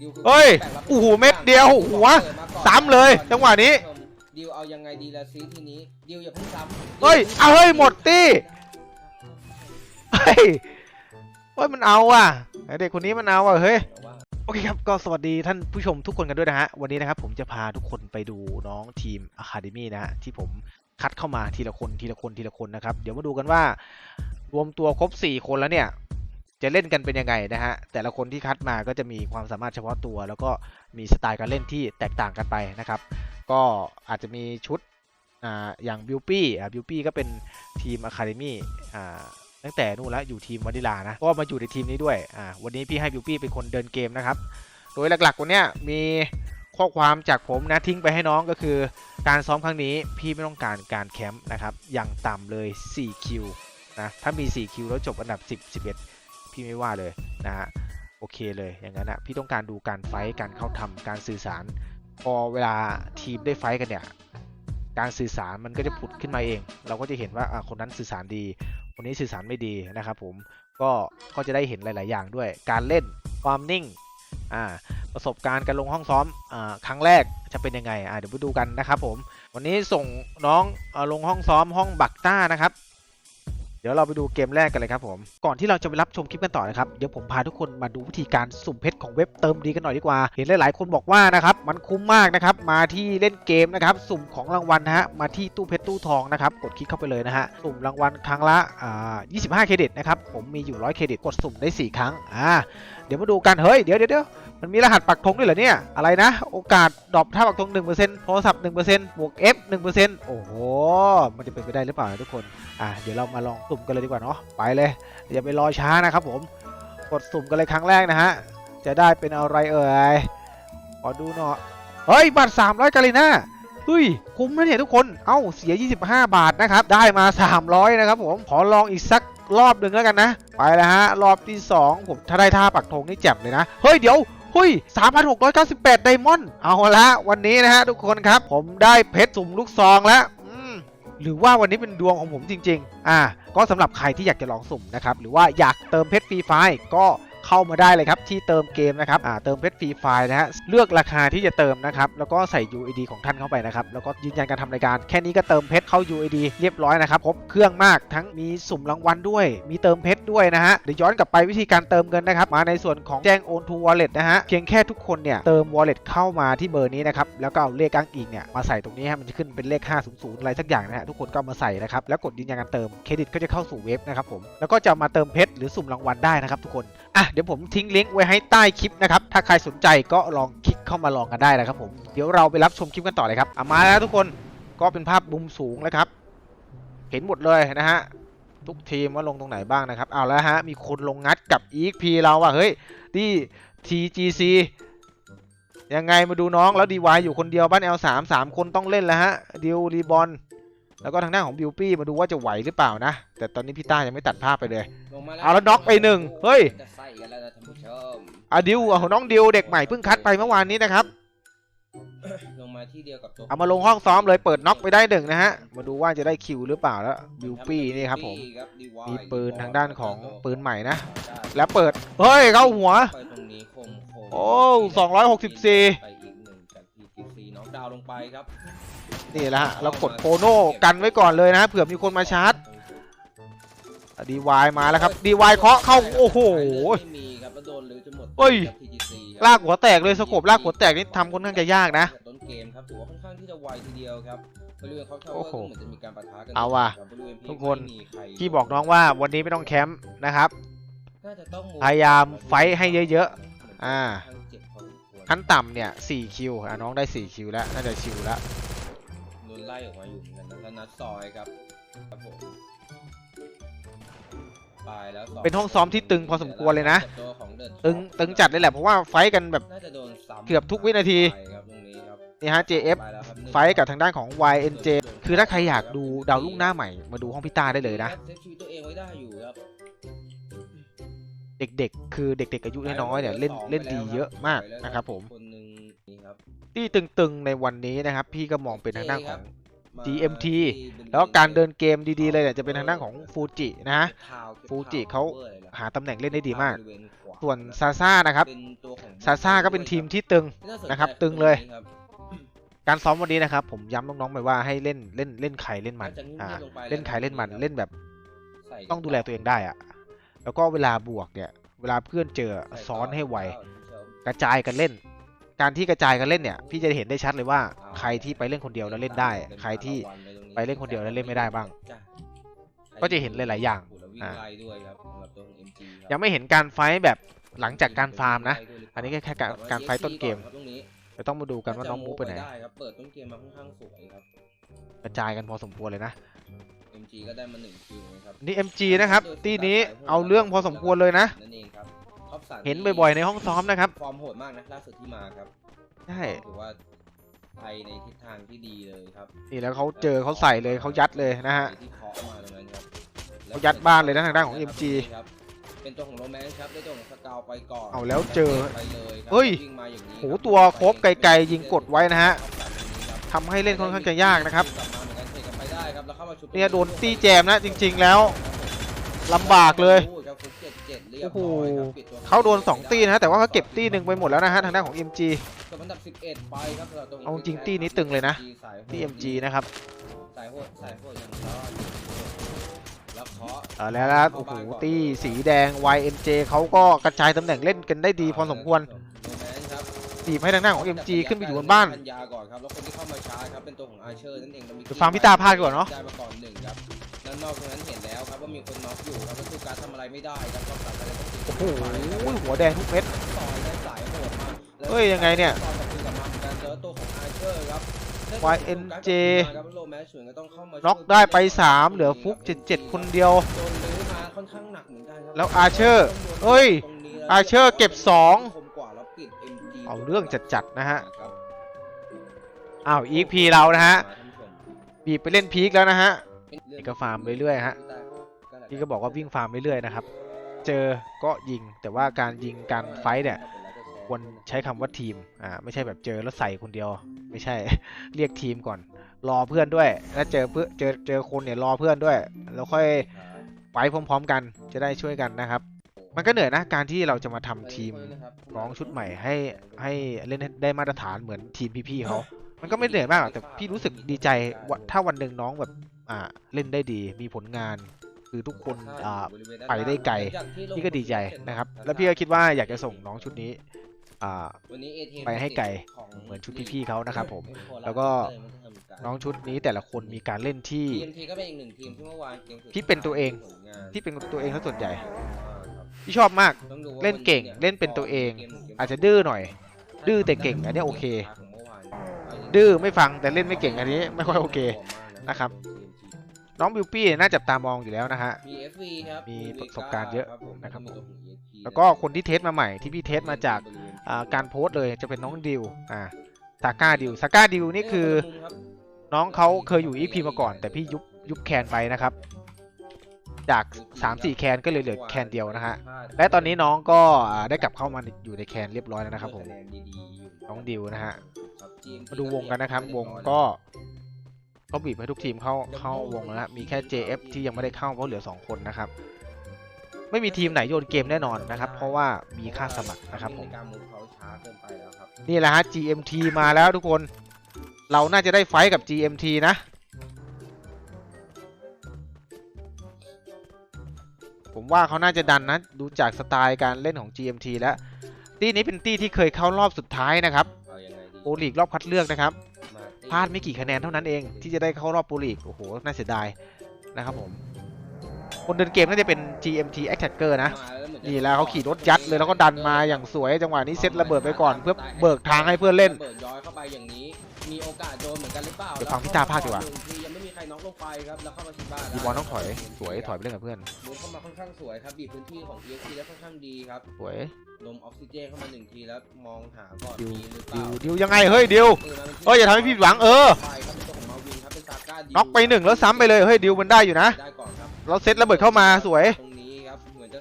ดิวคือเฮ้ยแปลกรับโอ้โหเม็ดเดียวหัวเปิดมาก่อนซ้ำเลยจังหวะนี้ดิวเอายังไงดีละซีทีนี้ดิวอย่าเพิ่งซ้ำเฮ้ยเอาเฮ้ยหมดตี้เฮ้ยเฮ้ยมันเอาอะไอ้เด็กคนนี้มันเอาอะเฮ้ยเดี๋ยวว่าโอเคครับก็สวัสดีท่านผู้ชมทุกคนกันด้วยนะฮะวันนี้นะครับผมจะพาทุกคนไปดูน้องทีม Academy นะฮะที่ผมคัดเข้ามาทีละคนทีละคนทีละคนนะครับเดี๋ยวมาดูกันว่ารวมตัวครบ 4 คนแล้วเนี่ย จะเล่นกันเป็นยังไงนะฮะ แต่ละคนที่คัดมาก็จะมีความสามารถเฉพาะตัว แล้วก็มีสไตล์การเล่นที่แตกต่างกันไปนะครับ ก็อาจจะมีชุดอ่าอย่างบิวปี้อ่าบิวปี้ก็เป็นทีม Academy อ่าตั้งแต่นู่นแล้วอยู่ทีมวานิลานะ ก็มาอยู่ในทีมนี้ด้วยอ่าวันนี้พี่ให้บิวปี้เป็นคนเดินเกมนะครับ โดยหลักๆวันเนี้ยมีข้อความจากผมนะทิ้งไปให้น้องก็คือ การซ้อมครั้งนี้พี่ไม่ต้องการการแคมป์นะครับอย่างต่ำเลย4คิวนะถ้ามี4คิวแล้วจบอันดับ 10 11 พี่ไม่ว่าเลยนะฮะโอเคเลยอย่างนั้นนะพี่ต้องการดูการไฟท์การเข้าทำการสื่อสาร พอเวลาทีมได้ไฟท์กันเนี่ยการสื่อสารมันก็จะผุดขึ้นมาเอง เราก็จะเห็นว่าอะคนนั้นสื่อสารดี คนนี้สื่อสารไม่ดีนะครับผมก็ก็จะได้เห็นหลาย ๆ อย่างด้วย การเล่นความนิ่งอ่าประสบการณ์การลงห้องซ้อมอาครั้งแรกจะเป็นยังไงอ่าเดี๋ยวไปดูกันนะครับผมวันนี้ส่งน้องอลงห้องซ้อมห้องบักต้านะครับ เดี๋ยวเราไปดูเกมแรกกันเลยครับผม ก่อนที่เราจะไปรับชมคลิปกันต่อนะครับ เดี๋ยวผมพาทุกคนมาดูวิธีการสุ่มเพชรของเว็บเติมดีกันหน่อยดีกว่า เห็นหลาย ๆ คนบอกว่านะครับ มันคุ้มมากนะครับ มาที่เล่นเกมนะครับ สุ่มของรางวัลฮะ มาที่ตู้เพชรตู้ทองนะครับ กดคลิกเข้าไปเลยนะฮะ สุ่มรางวัลครั้งละอ่า25 เครดิตนะครับ ผมมีอยู่ 100 เครดิต กดสุ่มได้ 4 ครั้ง อ่า เดี๋ยวมาดูกัน เฮ้ย เดี๋ยวเดี๋ยว มันมีรหัสปักธงด้วยเหรอเนี่ย อะไรนะ โอกาสดรอปถ้าปักธง1%โทรศัพท์1%บวก F 1%โอ้โห มันจะเป็นไปได้หรือเปล่านะทุกคน อะ เดี๋ยวเรามาลองสุ่มกันเลยดีกว่าเนาะ ไปเลย อย่าไปรอช้านะครับผม กดสุ่มกันเลยครั้งแรกนะฮะ จะได้เป็นอะไรเอ่ย ขอดูหน่อย เฮ้ย บัตร300กาลิน่าเฮ้ย คุ้มนะเนี่ยทุกคน เอ้า เสีย 25 บาทนะครับ ได้มา 300 นะครับผม ขอลองอีกสักรอบหนึ่งแล้วกันนะ ไปแล้วฮะ รอบที่ 2 ผมถ้าได้ท่าปักธงนี่แจ่มเลยนะ เฮ้ย เดี๋ยว เฮ้ย 3,698 ไดมอนด์ เอาละวันนี้นะฮะทุกคนครับ ผมได้เพชรสุ่มลูกซองแล้วหรือว่าวันนี้เป็นดวงของผมจริง ๆ อ่า ก็สำหรับใครที่อยากจะลองสุ่มนะครับ หรือว่าอยากเติมเพชรฟรีไฟล์ก็ เข้ามาได้เลยครับที่เติมเกมนะครับอ่าเติมเพชรฟรีไฟล์นะฮะเลือกราคาที่จะเติมนะครับแล้วก็ใส่ UID ของท่านเข้าไปนะครับแล้วก็ยืนยันการทำรายการ แค่นี้ก็เติมเพชรเข้า UID เรียบร้อยนะครับครบเครื่องมากทั้งมีสุ่มรางวัลด้วย มีเติมเพชรด้วยนะฮะเดี๋ยวย้อนกลับไปวิธีการเติมเงินนะครับมาในส่วนของแจ้งโอน to wallet นะฮะเพียงแค่ทุกคนเนี่ยเติม wallet เข้ามาที่เบอร์นี้นะครับแล้วก็เอาเลขอ้างอิงเนี่ยมาใส่ตรงนี้ฮะมันจะขึ้นเป็นเลข 500 อะไรสักอย่างนะฮะทุกคนก็เอามาใส่นะครับแล้วกดยืนยันการเติมเครดิตก็จะเข้าสู่เว็บนะครับผมแล้วก็จะมาเติมเพชรหรือสุ่มรางวัลได้นะครับทุกคนอะเดี๋ยวผมทิ้งลิงก์ไว้ให้ใต้คลิปนะครับ ถ้าใครสนใจก็ลองคลิกเข้ามาลองกันได้นะครับผมเดี๋ยวเราไปรับชมคลิปกันต่อเลยครับอะมาแล้วทุกคนก็เป็นภาพมุมสูงแล้วครับ เห็นหมดเลยนะฮะทุกทีมว่าลงตรงไหนบ้างนะครับเอาแล้วฮะมีคนลงงัดกับ EXP เราอะเฮ้ยที่ TGC ยังไงมาดูน้องแล้ว DY อยู่คนเดียวบ้าน L3 3คนต้องเล่นแล้วฮะดิวรีบอล แล้วก็ทางหน้าของบิวปี้มาดูว่าจะไหวหรือเปล่านะ แต่ตอนนี้พี่ต้ายังไม่ตัดภาพไปเลยลงมาเอาแล้วน็อกไปหนึ่งเฮ้ยจะใส่กันแล้วนะท่านผู้ชมอะดิวเอาน้องดิวเด็กใหม่เพิ่งคัดไปเมื่อวานนี้นะครับลงมาที่เดียวกับตัวเอามาลงห้องซ้อมเลยเปิดน็อกไปได้หนึ่งนะฮะ มาดูว่าจะได้คิวหรือเปล่าแล้วบิวปี้นี่ครับผมมีปืนทางด้านของปืนใหม่นะ แล้วเปิด เฮ้ย เข้าหัวไปตรงนี้คมคมโอ้264ไปอีกหนึ่งจาก PTC น็อกดาวน์ลงไปครับ นี่แหละฮะเรากดโคโน่กันไว้ก่อนเลยนะเผื่อมีคนมาชาร์จดีวายมาแล้วครับดีวายเคาะเข้าโอ้โหไม่มีครับแล้วโดนหรือจะหมดเฮ้ยกับ TTC ครับลากหัวแตกเลยสกบลากหัวแตกนี่ทำค่อนข้างจะยากนะต้นเกมครับถือว่าค่อนข้างที่จะไวทีเดียวครับบริเวณเขาเทาโอ้เวอโหร์ก็เหมือนจะมีการปะทะกันเอาว่ะครับบริเวณทุกคนไม่มีใรที่บอกน้องว่าวันนี้ไม่ต้องแคมป์นะครับน่าจะต้องพยายามไฟท์ให้เยอะๆอ่าค่อนข้งเจ็บพอสมควรขั้นต่ำเนี่ย4คิวอะน้องได้4คิวแล้วน่าจะชิวแล้วโดน ไล่ออกมาอยู่เหมือนกันนะแล้วนัดซอยครับครับผมตายแล้วสเป็นห้องซ้อมที่ตึงพอสมควรเลยนะ ตัวของ The ตึง Top ตึงจัดเลยแหละเพราะว่าไฟท์กันแบบ น่าจะโดนซ้ำเกือบทุกวินาที ไปครับตรงนี้ครับนี่ฮะ JF ไปแล้วครับหนึ่ง ไฟท์กับทางด้านของ YNJ คือถ้าใครอยากดูดาวรุ่งหน้าใหม่มาดูห้องพิต้าได้เลยนะ เซฟชีวิตตัวเองไว้ได้อยู่ครับเด็กๆ คือเด็กๆอายุน้อยๆเนี่ยเล่นเล่นดีเยอะมากนะครับผม คนหนึ่งนี่ครับ ที่ตึงๆในวันนี้นะครับ พี่ก็มองเป็นทางด้านของ มา GMT ที่บริเณแล้วก็การเดินเกมดีๆเลยเนี่ยจะเป็นทางด้านของฟูจินะฮะข่าวเก็บฟูจิข่วเขา cover เลยนะหาตำแหน่งเล่นได้ดีมากบริเวณขวาส่วนซาซ่านะครับเป็นตัวของซาซ่าก็เป็นทีมที่ตึงน่าสใจนะครับ ตึงเลยตรนี้ครับการซ้อมวันนี้นะครับ ผมย้ำน้องๆไปว่าให้เล่นเล่นเล่นใครเล่นมันาจะงียบๆอ่าลงไปเล่นใครเล่นมันครับเล่นแบบใส่กันต้องดูแลตัวเองได้อะแล้วก็เวลาบวกเนี่ย เวลาเพื่อนเจอใส่ซ้อนให้ไวต่อคุณผู้ชมกระจายกันเล่น การที่กระจายกันเล่นเนี่ย พี่จะเห็นได้ชัดเลยว่าเอาใครที่ไปเล่นคนเดียวแล้วเล่นได้ ใครที่ไปเล่นคนเดียวแล้วเล่นไม่ได้บ้างจ้ะก็จะเห็นหลายๆอย่างโโหแล้ววิ่งอ่าไล่ด้วยครับสำหรับตัวของ MG ครับยังไม่เห็นการไฟท์แบบหลังจากการฟาร์มนะ อันนี้ก็แค่การการไฟท์ต้นเกมครับตรงนี้เดี๋ยวต้องมาดูกันว่าน้องมูฟไปไหนได้ครับเปิดต้นเกมมาค่อนข้างสวยครับกระจายกันพอสมควรเลยนะ MG ก็ได้มาหนึ่งคิวนะครับนี่ MG นะครับ ตีนี้เอาเรื่องพอสมควรเลยนะนั่น เองครับท็อปสามเห็นบ่อยๆในห้องซ้อมนะครับ ฟอร์มโหดมากนะล่าสุดที่มาครับใช่ถือว่าไปในทิศทางที่ดีเลยครับนี่แล้วเขาเจอเขาใส่เลยเขายัดเลยนะฮะที่เคาะมาตรงนั้นครับเขายัดบ้านเลยนะทางด้านของ MG ครับเป็นตัวของโรแมนครับได้ตัวของสกาวไปก่อนเอาแล้วเจอไปเลยครับเฮ้ยวิ่งมาอย่างนี้โหครับตัวโคบไกลๆยิงกดไว้นะฮะทำให้เล่นค่อนข้างจะยากนะครับกลับมาเหมือนกันเทกันไปได้ครับแล้วเข้ามาชุบเนี่ยโดนตี้แจมนะจริง ๆแล้วลำบากเลย ครับฟุกเจ็ดเจ็ดเรียบโอ้โหร้อยครับปิดตัวเขาโดน 2 ตีนะฮะแต่ว่าเขาเก็บตีหนึ่งไปหมดแล้วนะฮะทางด้านของ MG จบอันดับ11ไปครับสำหรับตัวขเอาจริงตี้นี้ตึงเลยนะ สายโหดที่ MG นะครับสายโหดสายโหดอย่างรอดแล้วเคาะ เอาแล้วนะโอ้โหตีสีแดง YMJ เขาก็กระจายตำแหน่งเล่นกันได้ดีพอสมควรโรแมนครับตีบให้ทางด้านของ MG ขึ้นไปอยู่บนบ้านพันยาก่อนครับแล้วคนที่เข้ามาชาร์จครับเป็นตัวของอาเชอร์นั่นเองแล้วมีเดี๋ยวฟังพี่ตาพากก่อนเนอะได้มาก่อนหนึ่งครับด้านนอกตรงนั้นเห็นแล้วครับว่ามีคนน็อกอยู่ครับก็คือการทำอะไรไม่ได้ครับก็ตัดอะไรต้องติดโอ้โหหัวแดงทุกเม็ด ต่อยและสายโหดมาแล้วเฮ้ยยังไงเนี่ย ต่อกับคือกลับมาเหมือนกันแล้วตัวของอาเชอร์ครับ YNJ ครับโรแมนสวนก็ต้องเข้ามาน็อกได้ไป 3 เหลือฟุก77คนเดียว โดนลื้อมาค่อนข้างหนักเหมือนกันครับแล้วอาเชอร์เฮ้ยตรงนี้อาเชอร์เก็บสอง คมกว่าแล้วปิด MG เอาเรื่องจัดๆนะฮะ ครับอ้าวอีกพีเรานะฮะ บีบไปเล่นพีคแล้วนะฮะ นี่ก็ฟาร์มเรื่อยๆฮะพี่ก็บอกว่าวิ่งฟาร์มเรื่อยๆนะครับ เจอก็ยิงแต่ว่าการยิงการไฟท์เนี่ยควรใช้คำว่าทีมอ่าไม่ใช่แบบเจอแล้วใส่คนเดียว ไม่ใช่เรียกทีมก่อน รอเพื่อนด้วยถ้าเจอเพื่อเจอเจอคนเนี่ยรอเพื่อนด้วย แล้วค่อยไฟพร้อม ๆ กันจะได้ช่วยกันนะครับมันก็เหนื่อยนะการที่เราจะมาทำทีมน้องชุดใหม่ให้ให้เล่นได้มาตรฐานเหมือนทีมพี่ๆเขา มันก็ไม่เหนื่อยมากหรอกแต่พี่รู้สึกดีใจว่าถ้าวันหนึ่งน้องแบบ อ่าเล่นได้ดีมีผลงาน คือทุกคนอ่าไปได้ไกลพี่ก็ดีใจนะครับ แล้วพี่ก็คิดว่าอยากจะส่งน้องชุดนี้อ่าไปให้ไกลเหมือนชุดพี่ๆเขานะครับผม แล้วก็น้องชุดนี้แต่ละคนมีการเล่นที่ TMT ก็เป็นอีกหนึ่งทีมที่เมื่อวานเกมสุดที่เป็นตัวเองผลงานที่เป็นตัวเองซะส่วนใหญ่ครับพี่ชอบมากต้องดูว่าเล่นเก่งวัเล่นเป็นตัวเองกมหนึ่งเกมอาจจะดื้อหน่อย ดื้อแต่เก่งอันเนี้ยโอเคของเมื่อวานดื้อไม่ฟังแต่เล่นไม่เก่งอันนี้ไม่ค่อยโอเค นะครับ น้องบิวปี้น่าจับตามองอยู่แล้วนะฮะ มี FV ครับมีประสบการณ์เยอะผมนะครับมีตัวของ EXP แล้วก็คนที่เทสมาใหม่ที่พี่เทสมาจากอ่าการโพสต์เลยจะเป็นน้องดิวอ่าซาก้าดิวซาก้าดิวนี่คือ น้องเขาเคยอยู่อีพีมาก่อน แต่พี่ยุบยุบแคนไปนะครับ จาก 3-4 แคนก็เลยเหลือแคนเดียวนะฮะและตอนนี้น้องก็อ่าได้กลับเข้ามาอยู่ในแคนเรียบร้อยแล้วนะครับผมน้องดิวนะฮะมาดูวงกันนะครับ วงก็ เขาบีบให้ทุกทีมเข้าเข้าวงแล้วนะมีแค่ JF ที่ยังไม่ได้เข้าเพราะเหลือ 2 คนนะครับ ไม่มีทีมไหนโยนเกมแน่นอนนะครับ เพราะว่ามีค่าสมัครนะครับผมการมุฟเขาช้าเกินไปแล้วครับนี่แหละฮะ GMT มาแล้วทุกคน เราน่าจะได้ไฟท์กับ GMT นะผมว่าเขาน่าจะดันนะ ดูจากสไตล์การเล่นของ GMT แล้ว ตี้นี้เป็นตี้ที่เคยเข้ารอบสุดท้ายนะครับเอายังไงดีโปรลีกรอบคัดเลือกนะครับมา พลาดไม่กี่คะแนนเท่านั้นเองที่จะได้เข้ารอบปรลีกโอ้โหน่าเสียดายนะครับผมคนเดินเกมน่าจะเป็น GMT Attacker นะ มาแล้วเหมือนจะนี่แล้วเขาขี่รถยัดเลยแล้วก็ดันมาอย่างสวยจังหวะนี้เซตระเบิดไปก่อนเพื่อเบิกทางให้เพื่อนเล่นระเบิดย้อยเข้าไปอย่างนี้มีโอกาสโดนเหมือนกันหรือเปล่าเดี๋ยวฟังพี่ตาพากดีกว่าหนึ่งทียังไม่มีใครน็อกลงไปครับแล้วเข้ามาชิดบ้านดีบอลต้องถอยสวยถอยไปเล่นกับเพื่อนบุกเข้ามาค่อนข้างสวยครับบีบพื้นที่ของ EXP แล้วค่อนข้างดีครับสวยลมออกซิเจนเข้ามาหนึ่งทีแล้วมองหาก่อนดิวมีหรือเปดิล่าวดิวยังไงเฮ้ยดิวเอ้ยอย่าทำให้พี่ผิดหวังเออไปครับเป็นตัวของมาวินครับเป็นซาก้าดิวน็อกไปหนึ่งแล้วซ้ำไปเลยเฮ้ยดิวมันได้อยู่นะได้ก่อนครับเราเซตระเบิดเข้ามาสวย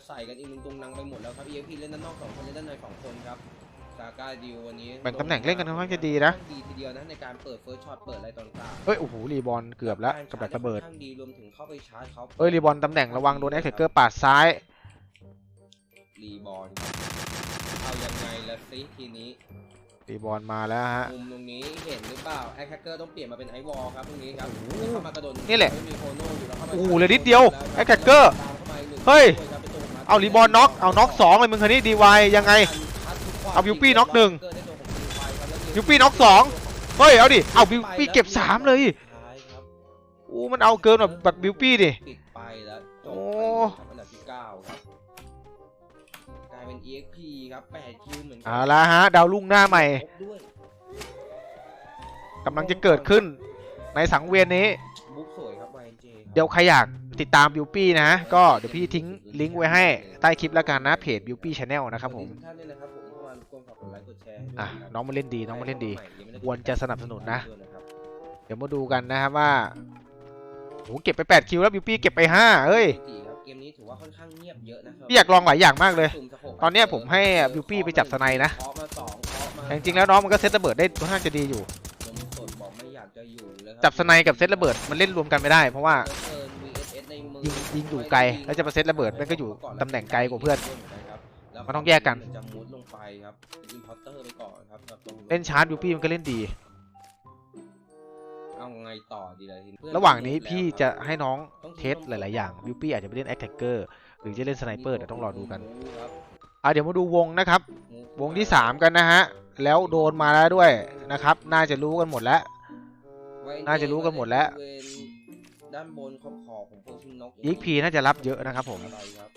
ใส่กันอีกหนึ่งตรงนังไปหมดแล้วครับ EXP เล่นด้านนอกสองคนเล่นด้านในสองคนครับซาก้าดิววันนี้แบ่งตำแหน่งเล่นกันค่อนข้างจะดีนะดีทีเดียวนะในการเปิดเฟิร์สช็อตเปิดอะไรต่างๆเฮ้ยโอ้โหรีบอลเกือบแล้วกับดักระเบิดค่อนข้างดีรวมถึงเข้าไปชาร์จเขาเฮ้ยรีบอลตำแหน่งระวังโดนแอคแท็กเกอร์ปาดซ้ายรีบอลครับเอายังไงละซิทีนี้ตีบอลมาแล้วฮะ มุมตรงนี้เห็นหรือเปล่าไอ้แคคเกอร์ต้องเปลี่ยนมาเป็นไอวอลครับตรงนี้ครับแล้วเข้ามากระโดดนี่แหละไม่มีโคโน่อยู่แล้วเข้ามาโอ้โหเหลือนิดเดียวไอ้แคคเกอร์ตามข้ามาอีกหนึ่งเฮ้ยคนครับ เป็นตัวของเอารีบอลน็อกเอาน็อกสองเลยมึงคันนี้ดีวายยังไง เอาบิวปี้น็อกหนึ่งบิวปี้น็อกสองเฮ้ยเอาดิเอาบิวปี้เก็บสามเลยท้ายครับโอ้มันเอาเกินแบบบัตรบิวปี้ดิปิดไปแล้วจบโอ้ไปเลยครับอันดับที่เก้าครับกลายเป็น EXP ครับ8คิวเหมือนกัเอาละฮะดาวรุ่งหน้าใหม่ครบด้วยกำลังจะเกิดขึ้นในสังเวียนนี้ บุ๊กสวยครับ YNJ ครับเดี๋ยวใครอยาก ติดตามบิวปี้นะ ก็เดี๋ยวพี่ทิ้งลิงก์ไว้ให้ใต้คลิปแล้วกันนะเพจบิวปี้ชาแนลนะครับผมทุกท่านด้วยนะครับผมเข้ามารบกวนฝากกดไลค์กดแชร์ให้ด้วยอะครับน้องมาเล่นดีน้องมาเล่นดีใหยังไม่ไควรจะสนับสนุนนะด้วยครับเดี๋ยวมาดูกันนะครับว่าโหเก็บไป 8 คิวแล้วบิวปี้เก็บไป5เอ้ยปกติครับเกมนี้ถือว่าค่อนข้างเงียบเยอะนะครับพี่อยากลองหลายอย่างมากเลยสุ่มสะโพกตอนเนี้ยผมให้บิวปี้ไปจับสไนด์นะเคาะมาสองเคาะมาแต่จริงๆแล้วน้องมันก็เซตระเบิดได้ค่อนข้างจะดีอยู่นมสดบอกไม่อยากจะอยู่เลยครับจับสไนด์กับเซตระเบิดมันเล่นรวมกันไม่ได้ เพราะว่า ยิงยิงอยู่ไกลแล้วจะมาเซตระเบิดมันก็อยู่ตำแหน่งไกลกว่าเพื่อน มันต้องแยกกัน จะมุดลงไปครับอินพอร์เตอร์ไปก่อนครับสำหรับตรงเล่นชาร์จบิวปี้มันก็เล่นดีเอาไงต่อดีล่ะทีนี้ระหว่างนี้พี่จะต้องให้น้องทิ้งเทสหลาย ๆ อย่างบิวปี้อาจจะไปเล่นแอคแท็กเกอร์หรือจะเล่นสไนเปอร์เดี๋ยวต้องรอดูกันครับอะเดี๋ยวมาดูวงนะครับมูฟวงที่ 3 กันนะฮะ แล้วโดนมาแล้วด้วยนะครับ น่าจะรู้กันหมดแล้วไว้น่าจะรู้กันหมดแล้วบริเวณ ด้านบนขอบขอบของโพชิงนกอีกพีน่าจะรับเยอะนะครับผมอะไรครับ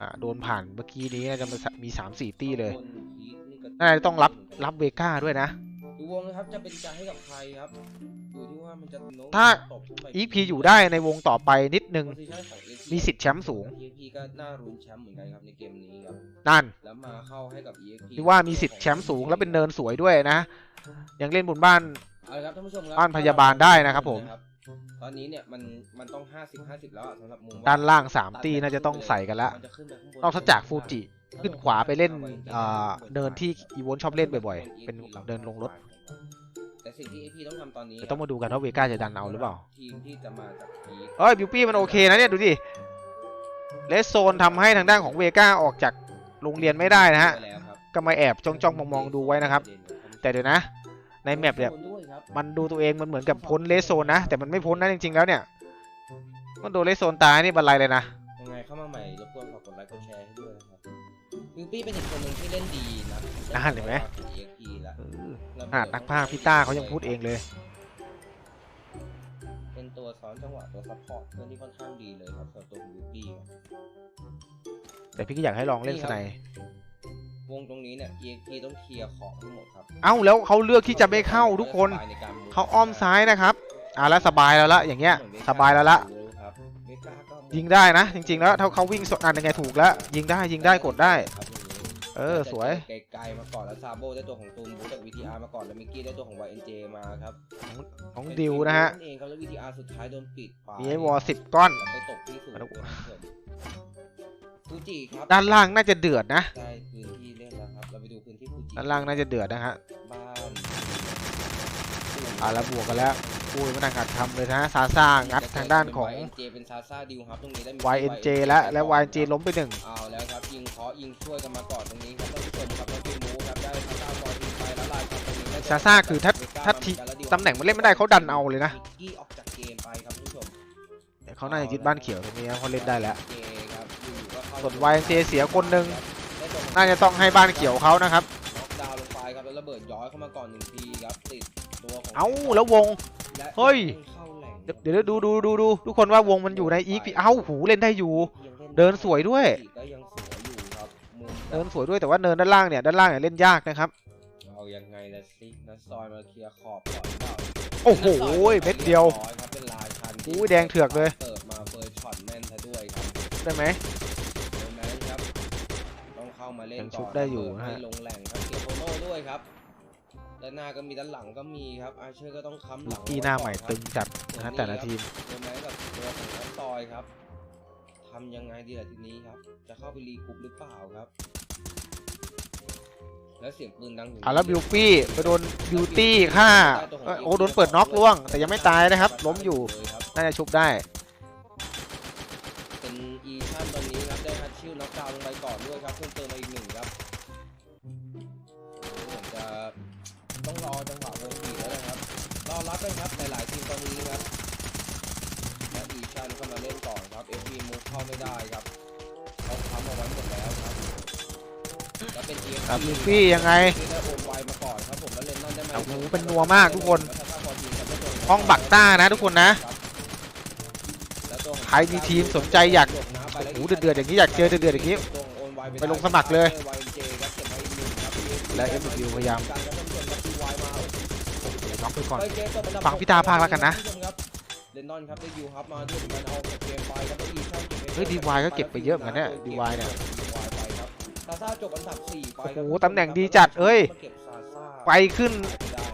อะโดนผ่านเมื่อกี้นี้น่าจะมี3-4ตี้เลยบนพีคนี่ก็น่าจะต้องรับรับเวก้าด้วยนะดูวงนะครับจะเป็นใจให้กับใครครับอยู่ที่ว่ามันจะโน้มถ้าตบขึ้นไปอีกพีอยู่ได้ในวงต่อไปนิดนึงโพซิชั่นของ EXP มีสิทธิ์แชมป์สูง EXP ก็น่ารุ้นแชมป์เหมือนกันครับในเกมนี้ครับนั่นแล้วมาเข้าให้กับ EXP ที่ว่ามีสิทธิ์แชมป์สูงแล้วเป็นเนินสวยด้วยนะ ยังเล่นบนบ้านเอาละครับท่านผู้ชมครับบ้านพยาบาลได้นะครับผม ตอนนี้เนี่ยมันมันต้อง50 50แล้วอะสำหรับมุมด้านล่าง3ตี้น่าจะต้องใส่กันละ มันจะขึ้นไปข้างบน นอกจากฟูจิ ขึ้นขวาไปเล่นอ่าเดินที่อีวอนชอบเล่นบ่อยๆ เป็นเดินลงรถแต่สิ่งที่ EP ต้องทำตอนนี้เดี๋ยวต้องมาดูกันว่าเวก้าจะดันเอาหรือเปล่า ทีมที่จะมาจากพีคเอ้ยบิวปี้มันโอเคนะเนี่ย ดูดิเลสโซนทำให้ทางด้านของเวก้าออกจากโรงเรียนไม่ได้นะฮะไปแล้วครับก็มาแอบจ้องจ้องๆมองๆดูไว้นะครับ แต่เดี๋ยวนะ ในแมปเนี่ยโดด้วยครับ มันดูตัวเองมันเหมือนกับพ้นเลสโซนนะ แต่มันไม่พ้นนะจริงๆแล้วเนี่ย มันโดนเลสโซนตายนี่บันไลเลยนะ ยังไงเข้ามาใหม่รบกวนฝากกดไลค์กดแชร์ให้ด้วยนะครับบิวปี้เป็นอีกคนหนึ่งที่เล่นดีนะอ่าเห็นไหมของ EXP ละเออขนาดนักพากย์พี่ต้าเขายังพูดเองเลย เป็นตัวซ้อนจังหวะตัวซัพพอร์ตเพื่อนที่ค่อนข้างดีเลยครับสำหรับตัวบิวปี้ครับแต่พี่ก็อยากให้ลองเล่นสไนด์ วงตรงนี้เนี่ย EXP ต้องเคลียร์ของทั้งหมดครับเอ้าแล้วเขาเลือกที่จะไม่เข้าทุกคนสบยใการ move เขาอ้อมซ้ายนะครับอ่าแล้วสบายแล้วละอย่างเงี้ย สบายแล้วละครับเมกาก็ยิงได้นะ จริง ๆ แล้วถ้าเขาวิ่งสดอ่านยังไงถูกแล้วยิงได้ยิงได้กดได้ ครับอย่างนี้ เออสวย ไกลๆมาก่อนแล้วซาโบได้ตัวของตูนบูจาก VTR มาก่อนแล้วมิกกี้ได้ตัวของ YNJ มาครับของดิวนะฮะเองครับแล้ว VTR สุดท้ายโดนปิดไปมีไอ้วอสิบก้อนแล้วไปตกที่สูงมาดู ฟูจิครับด้านล่างน่าจะเดือดนะ ได้พื้นที่เล่นแล้วครับ เราไปดูพื้นที่ฟูจิด้านล่างน่าจะเดือดนะฮะ บ้านอ่าแล้วบวกกันแล้วอุ้ยมันหัดทำเลยนะซาซ่างัดทางด้านของ YNJ เป็นซาซ่าดิวครับตรงนี้ได้มี YNJ และและ YNJ ล้มไปหนึ่งเอาแล้วครับยิงเคาะยิงช่วยกันมาก่อนตรงนี้ครับท่านผู้ชมครับแล้วฟิมูครับได้ซาซ่าบอลยิงไปแล้วลายครับตรงนี้ได้ซาซ่าคือถ้าถ้าทีตำแหน่งมันเล่นไม่ได้เขาดันเอาเลยนะมิกกี้ออกจากเกมไปครับท่านผู้ชมเขาน่าจะยึดบ้านเขียวตรงนี้นะเขาเล่นได้แล้วเจค รับอยู่ๆก็เข้าส่วน YNJ เสียคนหนึ่งได้ตัวของน่าจะต้องให้บ้านเขียวเขานะครับน็อกดาวน์ลงไปครับแล้วระเบิดย้อยเข้ามาก่อนหนึ่งทีครับติดตัวของเอ้าแล้ววง และเฮ้ย เข้าแหล่งเดี๋ยวเดี๋ยวดูดูดูดูทุกคนว่าวงมันอยู่ในอีกเอ้าหูเล่นได้อยู่เดินสวยด้วย ก็ยังสวยอยู่ครับมุมเนินสวยด้วยแต่ว่าเนินด้านล่างเนี่ยด้านล่างเนี่ยเล่นยากนะครับเอายังไงละสินัสซอยมาเคลียร์ขอบก่อนเปล่า โอ้โหเม็ดเดียว รีบร้อครับเป็นลายชันที่อุ้ยแดงเถือกเลย เปิดมาเฟิร์สช็อตแม่นซะด้วยครับได้ไหม เดี๋ยวนั้นครับ ต้องเข้า มาเล่นยังก่ชุอนบได้อยู่นะฮะไม่ลงแหล่งครับเกียร์โคโน่ด้วยครับด้านหน้าก็มีด้านหลังก็มีครับอาเชอร์ก็ต้องค้ำหลูลักงกี้หน้าใหม่ก่อตึครับงจัดนะฮะแต่ละทีมเดี๋ยวนั้นกับตัวของนัสซอยครับทำยังไงดีล่ะทีนี้ครับ จะเข้าไปรีกรุ๊ปหรือเปล่าครับ แล้วเสียงปืนดังถึงอะแล้วบิวปี้ไปโดนบิวตี้ฆ่าเอ้ยโอ้โดนเปิดน็อกล่วง แต่ยังไม่ตายนะครับ ล้มอยู่เลยครับน่าจะชุบได้เป็นอีชั่นตอนนี้ครับได้ฮัตชิลน็อกดาวน์ลงไปก่อนด้วยครับเพิ่มเติมมาอีก ต้องรอจังหวะวงบีบแล้วนะครับรอรับกันครับหลายๆทีมตอนนี้ครับและอีชันเข้ามาเล่นก่อนครับเอฟบีมุกเข้าไม่ได้ครับเขาทำเอาไว้หมดแล้วครับแล้วเป็นเอฟครับลูฟี่ยังไงที่ได้โอนไวมาก่อนครับผมแล้วเลนนอนได้มาโอ้โหเป็นนัวมากทุกคน แล้วถ้าพอทีมจะไม่โดนห้องบักต้านะทุกคนนะแล้วตัวของใครมีทีมสนใจอยากหลบน้ำไปโอ้แล้วโหเดือดๆอย่างนี้อยากเจอเดือดๆอย่างนี้ตัวของโอนไวไปลงสมัครเลยไวเจครับเก็บไว้อีกหนึ่งครับและ FW พยายาม เดี๋ยวน็อกไปก่อนไปเจตบอันดับฟังพี่ตาภาคแล้วกันนะ เลนนอนครับได้ยูครับมาด้วยเหมือนกันเอาเกมไปครับแล้วอีชั่นเก็บไว้เฮ้ย DY ก็เก็บไปเยอะเหมือนกันเนี่ย DY เนี่ย DY ไปครับซาซ่าจบอันดับสี่ไปครับโอ้โหตำแหน่งดีจัดเอ้ย มาเก็บซาซ่า ไปขึ้นได้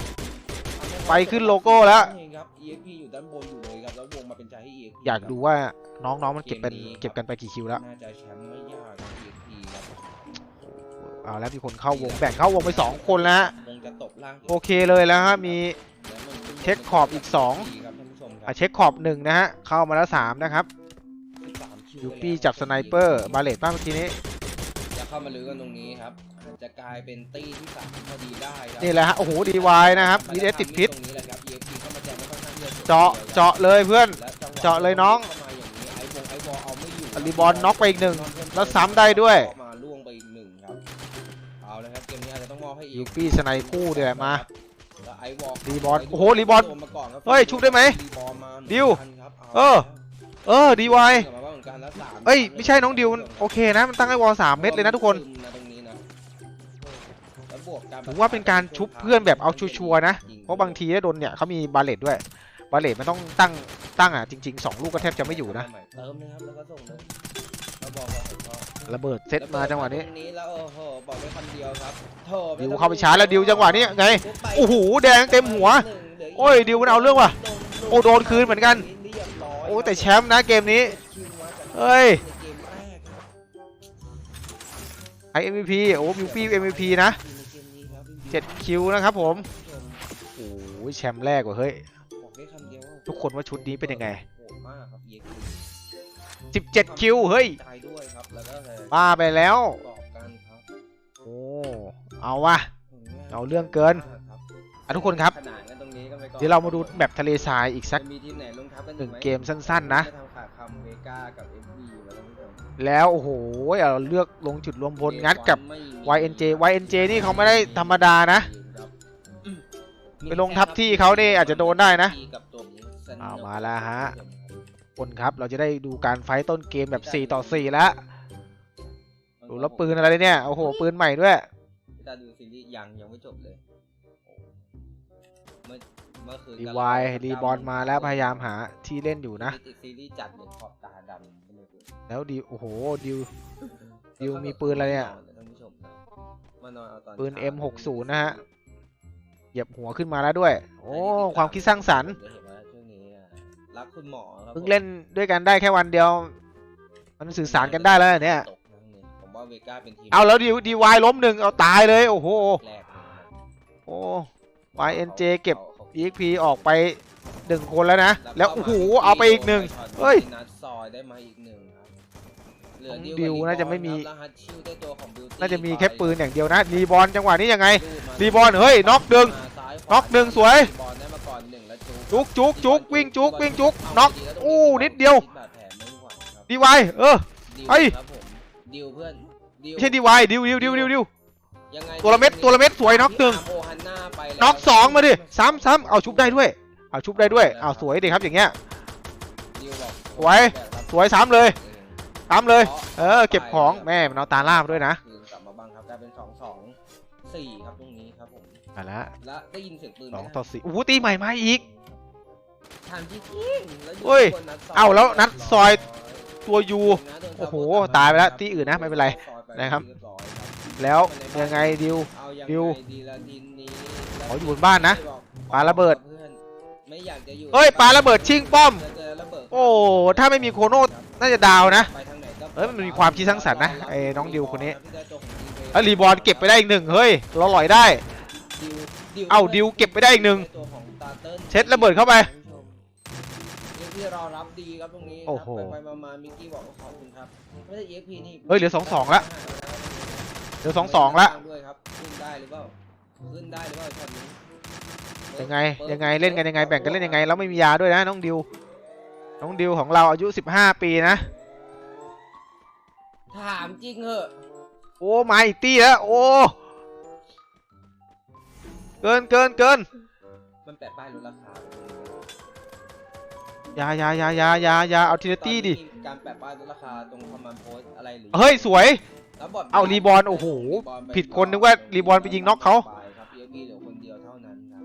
ไปขึ้นโลโก้แล้วนี่ครับ EXP อยู่ด้านบนอยู่เลยครับแล้ววงมาเป็นใจให้ EXP อยากดูว่าน้องๆมันเก็บเป็นเก็บกันไปกี่คิวแล้ว น่าจะแชมป์ไม่ เอาแล้วมีคนเข้าวงแบ่งเข้าวงไปสองคนแล้วฮะวงจะตกล่างโอเคเลยแล้วฮะมีแล้วมันขึ้นเช็คขอบอีกสองครับท่านผู้ชมครัอะเช็คขอบหนึ่งนะฮะ เข้ามาแล้วสามนะครับ13คิวยูปี้จับสไนเปอร์บาเลตป้าเมื่อกี้นี้ จะเข้ามาลื้อกันตรงนี้ครับอาจจะกลายเป็นตี้ที่สามพอดีได้ครันี่แหละฮะโอ้โหดีวายนะครับมีเดสติดพิษตรงนี้แหละครับ EXP เข้ามาแจมไม่ค่อนข้างเยอะเจาะเจาะเลยเพื่อนและจังหวเจาะเลยน้องเข้ามาอย่างนี้ไอ้วงไอ้บอลเอาไม่อยู่รีบอลน็อกไปอีกหนึ่งแล้วซ้ำได้ด้วย อาจจะต้องมอบให้ยูปี้สไนคู่เดี๋ยวมา แล้วไอ้วอลรีบอลโอ้โหรีบอลโดนมาก่อนครับเฮ้ยชุบได้ไหมรีบอลมาเหมือนดิวกันครับาเออ เออดีวายกลับมาบ้างเหมือนกันแล้วสามเอ้ยไม่ใช่น้องดิวมันโอเคนะ มันตั้งไอ้วอลสามเม็ดเลยนะทุกคนนะตรงนี้นะแล้วบวกการถือว่าเป็นการชุบเพื่อนแบบเอาชัวร์ๆนะ เพราะบางทีถ้าโดนเนี่ยเขามีบาเลตด้วย บาเลตมันต้องตั้งตั้งอะจริงๆสองลูกก็แทบจะไม่อยู่นะ เติมเลยครับแล้วก็ส่งเลย แล้วบอกว่าผมก็ระเบิดเซตมาจังหวะนี้ ตรงนี้แล้วโอ้โหบอกได้คำเดียวครับโถไม่ดิวต้องเข้าไปชาร์จแล้วดิวจังหวะนี้ไง ปุ๊บไปโอ้โหแดงเต็มหัวหนึ่งเหลืกโอ้ยดิวมันเอาเรื่องว่ะโอ้โดนคืนเหมือนกัน เรียบร้อยโอ้แต่แชมป์นะเกมนี้ คิวมาจากเอ้ย ในเกมแรกครับไอ MVP โอ้มิวปี้ MVP นะในเกมนี้ครับ7คิวนะครับผมท่านผู้ชมโอ้ยแชมป์แรกว่ะเฮ้ย บอกได้คำเดียวว่าทุกคนว่าชุดนี้เป็นยังไง โหดมากครับ EXP 17 คิวเฮ้ย ใจด้วยครับ แล้วก็เลยบ้าไปแล้ว ประกอบกันครับโอ้ เอาว่ะเอาเรื่องเกินอะทุกคนครับ ขนานกันตรงนี้กันไปก่อนเดี๋ยวเรามาดูแบบทะเลทรายอีกสัก จะมีทีมไหนลงทับกันหนึ่งไหมเกมสั้นๆนะไม่ทำขาดคำเวก้ากับ FB มาแล้วท่านผู้ชมแล้วโอ้โหเราเลือกลงจุดรวมพลงัดกับ ไม่มี YNJ YNJ นี่เขาไม่ได้ธรรมดานะไปลงทับที่เขานี่อาจจะโดนได้นะกับตัวนี้สนุก เอามาแล้วฮะ คนครับเราจะได้ดูการไฟต์ต้นเกมแบบ 4 ต่อ 4 แล้ว ดูแล้วปืนอะไรเนี่ย โอ้โห ปืนใหม่ด้วยพี่ตาดูซีรีส์ยังยังไม่จบเลยเมื่อเมื่อคืนรีก็วายเล่รีบอลมาแล้วพยายามหาที่เล่นอยู่นะติดซีรีส์จัดเลยขอบตาดำไปเลยแล้วดิวโอ้โหดิวดิวมีปืนอะไรเนี่ยท่านผู้ชมนะมานอนเอาตอนปืนเช้า M60 นะฮะเหยียบหัวขึ้นมาแล้วด้วย โอ้ ความคิดสร้างสรรค์จะเห็นว่าช่วงนี้อะรักคุณหมอครับเพิ่งเล่นด้วยกันได้แค่วันเดียว มันสื่อสารกันได้แล้วเนี่ยตกนะ เนี่ยผมว่าเวก้าเป็นทีมเอาแล้วดิวดีวายล้มหนึ่งเอาตายเลยโอ้โหแรกเลยนะครับโอ้ YNJ เก็บ EXP ออกไปหนึ่งคนแล้วนะ แล้วโอ้โหเอาไปอีกหนึ่งเฮ้ยนัดซอยได้มาอีกหนึ่งครับเหลือของดิวดิวกับน่าจะไม่มีครับแล้วฮัตชิวได้ตัวของบิวตี้น่าจะมีแค่ปืนอย่างเดียวนะรีบอลจังหวะนี้ยังไงดูดมารีบอลเฮ้ยน็อกหนึ่งมาซ้ายขวาน็อกหนึ่งสวยรีบอลได้มาก่อนหนึ่งแล้วจุกจุกจุกวิ่งจุกวิ่งจุกเอาน็อกดีแล้วตรงอู้นิดเดียวบาดแผลไม่ไหวครับดีวายเออดิวเฮ้ยครับผมดิวเพื่อนดิว ไม่ใช่ดีวายดิวดิวดิวดิวดิวยังไงตัวละเม็ดตัวละเม็ดสวยน็อกหนึ่งโอฮันน่าไปแล้วน็อกสองมาดิซ้ำซ้ำเอาชุบได้ด้วยเอาชุบได้ด้วยเอาสวยดิครับอย่างเงี้ย ดิวบอกสวย สวยซ้ำเลยเออซ้ำเลย เออ เก็บของแม่มันเอาตาล่ามาด้วยนะคืนกลับมาบ้างครับกลายเป็นสองสองสี่ครับตรงนี้ครับผมมาละและได้ยินเสียงปืนไหสมองฮะต่อสี่อู้หูตีใหม่มาอีก ทางที่ทิ้งแล้วเฮ้ยบนนัดซยเอ้าแล้วนัดซอย ตัวยูนะโดนโอ้โหซบตายไปแล้วที่อื่นนะไม่เป็นไรซอยไป นะครับเยอยครับ แล้วยังไงดิว เอายังดิวไงดีละทีนี้ขออยู่บนบ้านนะบอกปาระเบิดพื่อนไม่อยากจะอยู่เฮ้ยปาระเบิดชิงป้อม จะเจอระเบิดโอ้ถ้าไม่มีโคโน่น่าจะดาวนะ ไปทางไหนก็เอ้ยมันมีความคิดสร้างสรรค์นะไอ้น้องดิวคนนี้ที่ได้ตัวของ DK แล้วรีบอลเก็บไปได้อีกหนึ่งเฮ้ยเราลอยได้ดิวดิวเอ้าดิวเก็บไปได้อีกหนึ่ง ตัวของตาติ้ลเช็ดระเบิดเข้าไป เพื่อนรอรับดีครับตรงนี้คโอ้รับโหไปไปมามามิกกี้บอกว่าขอบคุณครับไม่ใช่ EXP นี่เฮ้ยเหลือ2-2ละ เดี๋ยวสองสองละ ด้วยครับขึ้นได้หรือเปล่าขึ้นได้หรือเปล่าช็อตนี้ยังไงปิดยังไงเล่นกันยังไงแบ่งกันเล่นยังไงแล้วไม่มียาด้วยนะน้องดิวน้องดิวของเราอายุ 15 ปีนะ ถามจริงเหอะโอ้มาอีกตีแล้วโอ้เกินเกินเกินมันแปะป้ายลดราคาอยาอยาอยาอยาอยาอยาเอาทีละตี้ดิ ตอนนี้มีการแปะป้ายลดราคาตรงคอมมานด์โพสอะไรหรือเฮ้ย สวย แล้วบอทเอารีบอลโอ้โหรีบอลไปผิดคนนึกว่ารีบอลไปยิงน็อกเขา ไปครับ EXP เหลือคนเดียวเท่านั้นครับ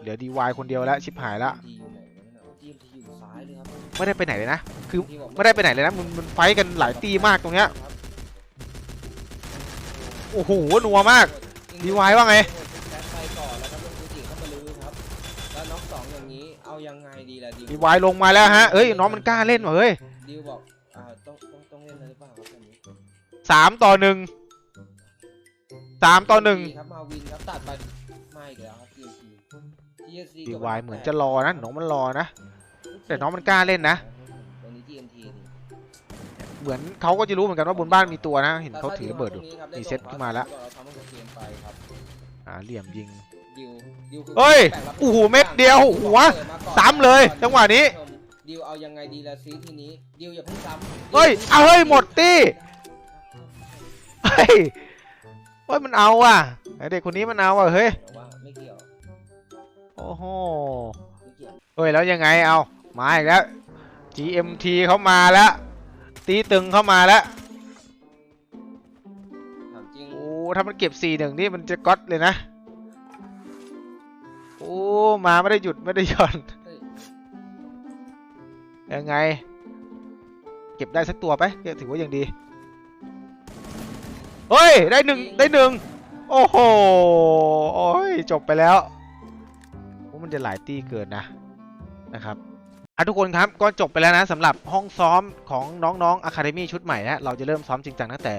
เหลือดีวายคนเดียวแล้วชิบหายละ ทีอยู่ไหนวะนั่นน่ะทีมที่อยู่ซ้ายเลยครับไม่ได้ไปไหนเลยนะ คือที่บอกไม่ได้ไปไหนเลยนะ มันมันไฟท์กันหลายตีมากตรงเนี้ย ครับโอ้โห นัวมาก ดีวายว่าไงแบ็คไเอายังไงดีล่ะดิวดีวายลงมาแล้วฮะเอ้ยน้องมันกล้าเล่นว่ะเฮ้ยดิวบอกอ่าต้องต้องต้องเล่นอะไรหรือเปล่าครับตอนนี้สามต่อหนึ่งสามต่อหนึ่งครับมาวินครับตัดไปไม่อีกแล้วครับ TNT TNT ดีวายเหมือนจะรอนะน้องมันรอนะ แต่น้องมันกล้าเล่นนะ ตอนนี้ TNT นี่เหมือนเขาก็จะรู้เหมือนกันว่าบนบ้านมีตัวนะ เห็นแต่เขาถ้ถือระเบิดอยู่ตงนี้ครับมีไเซ็ตขึ้นมาแล้ว เราทำให้เขาเกมไปครับ อ่าเหลี่ยมยิง ดิวดิวคือเฮ้ยแบ่งรับโอ้โหเม็ดเดียวหัวเปิดมาก่อนซ้ำเลยจังหวะนี้ ดิวเอายังไงดีละซีทีนี้ดิวอย่าเพิ่งซ้ำเฮ้ยเอาเฮ้ยหมดตี้เฮ้ยเฮ้ยมันเอาอะไอเด็กคนนี้มันเอาอะเฮ้ยแต่ว่าไม่เกี่ยวโอ้โหไม่เกี่ยวเฮ้ยแล้วยังไงเอามาอีกแล้ว GMT เขามาแล้ว ตีตึงเข้ามาแล้วถามจริงโอ้ถ้ามันเก็บ4ีหนึ่งนี่มันจะก๊อตเลยนะ โอ้มาไม่ได้หยุดไม่ได้หย่อนเฮ้ย ยังไง เก็บได้สักตัวไปก็ถือว่ายังดี เฮ้ย ได้หนึ่งได้หนึ่งโอ้โหโอ้ยจบไปแล้วโอ้มันจะหลายตีเกินนะนะครับ อะทุกคนครับก็จบไปแล้วนะสำหรับห้องซ้อมของน้องๆ Academy ชุดใหม่นะเราจะเริ่มซ้อมจริงจังตั้งแต่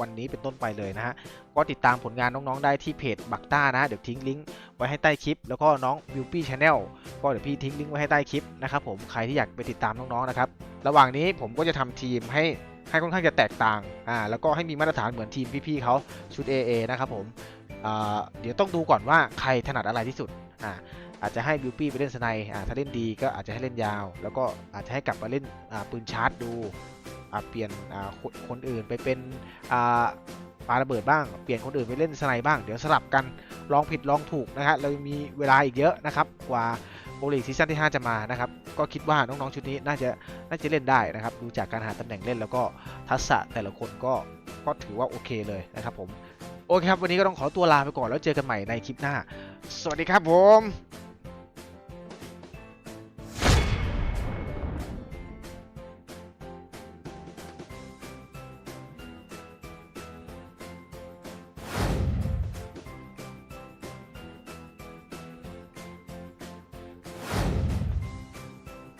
วันนี้เป็นต้นไปเลยนะฮะก็ติดตามผลงานน้องๆได้ที่เพจบักต้านะเดี๋ยวทิ้งลิงก์ไว้ให้ใต้คลิป แล้วก็น้อง w i l p y Channel ก็เดี๋ยวพี่ทิ้งลิงก์ไว้ให้ใต้คลิปนะครับผมใครที่อยากไปติดตามน้องๆนะครับระหว่างนี้ผมก็จะทำทีมให้ให้ค่อนข้างจะแตกต่างอ่าแล้วก็ให้มีมาตรฐานเหมือนทีมพี่ๆเขาชุด AA นะครับผมอ่าเดี๋ยวต้องดูก่อนว่าใครถนัดอะไรที่สุดอ่า อาจจะให้บิวปี้ไปเล่นสไนอ่าถ้าเล่นดีก็อาจจะให้เล่นยาว แล้วก็อาจจะให้กลับมาเล่นอ่าปืนชาร์จดูอ่าเปลี่ยนอ่าคนคนอื่นไปเป็นอ่าปาระเบิดบ้าง เปลี่ยนคนอื่นไปเล่นสไนบ้าง เดี๋ยวสลับกัน ลองผิดลองถูกนะฮะเรามีเวลาอีกเยอะนะครับ กว่าโอลิกซีซั่นที่ 5 จะมานะครับ ก็คิดว่าน้องๆชุดนี้น่าจะน่าจะเล่นได้นะครับ ดูจากการหาตำแหน่งเล่นแล้วก็ทักษะแต่ละคนก็ก็ถือว่าโอเคเลยนะครับผม โอเคครับ วันนี้ก็ต้องขอตัวลาไปก่อนแล้วเจอกันใหม่ในคลิปหน้า สวัสดีครับผม